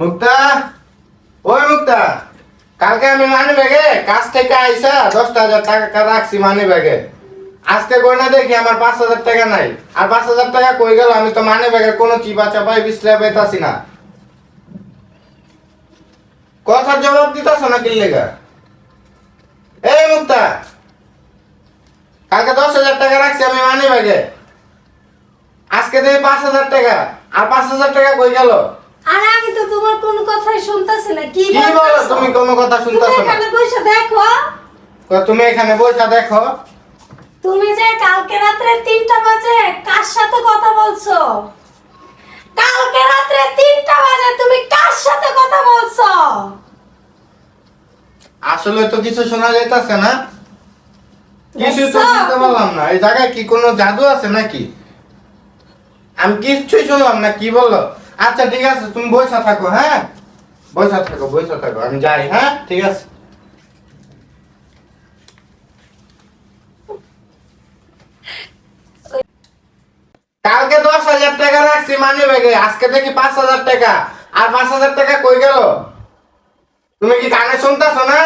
মুক্তা? ওই মুক্তা, কালকে আমি মানি ব্যাগে কাজ থেকে আইসা দশটা হাজার টাকা রাখছি মানি ব্যাগে আজকে কই না দেখি, আমার পাঁচ হাজার টাকা নাই। আর পাঁচ হাজার টাকা কই গেল? আমি তো মানি ব্যাগে কোনো চিপা চাপাই বিছলে পেতাছি না। কথার জবাব দিতাছ না কি লেগা? এই মুক্তা, কালকে দশ হাজার টাকা রাখছি আমি মানি ব্যাগে আজকে দেখি পাঁচ হাজার টাকা। আর পাঁচ হাজার টাকা কই গেল? আরে আমি তো কথাই শুনতেছি না কি কি বলো তুমি কোনো কথা শুনতেছো না? এখানে বসে দেখো। তুমি এখানে বসে দেখো। তুমি যে কালকে রাত্রে তিনটা বাজে কার সাথে কথা বলছো? কালকে রাত্রে তিনটা বাজে তুমি কার সাথে কথা বলছো? আসলে তো কিছু শোনা যাইতাছে না। কিছু তো? বুঝতে পারলাম না। এই জায়গায় কি কোনো জাদু আছে নাকি? আমি কিচ্ছুই শুনলাম না কি বলল? আচ্ছা ঠিক আছে তুমি বসে থাকো হ্যাঁ? বসে থাকো বসে থাকো আমি যাই হ্যাঁ? ঠিক আছে। কালকে দশ হাজার টাকা রাখছি মানি ব্যাগে আজকে দেখি পাঁচ হাজার টাকা। আর পাঁচ হাজার টাকা কই গেল? তুমি কি কানে শুনতেছো না?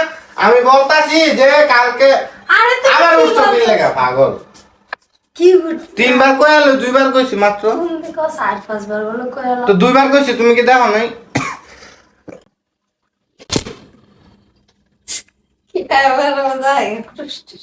আমি বলতাছি যে কালকে আবার উৎসব বলতেছো? লেগা পাগল? তিনবার কয়ালো দুইবার কইছি মাত্র। তো দুইবার কইছি তুমি কি দেখো নাই? Evlerimize ayırmıştır.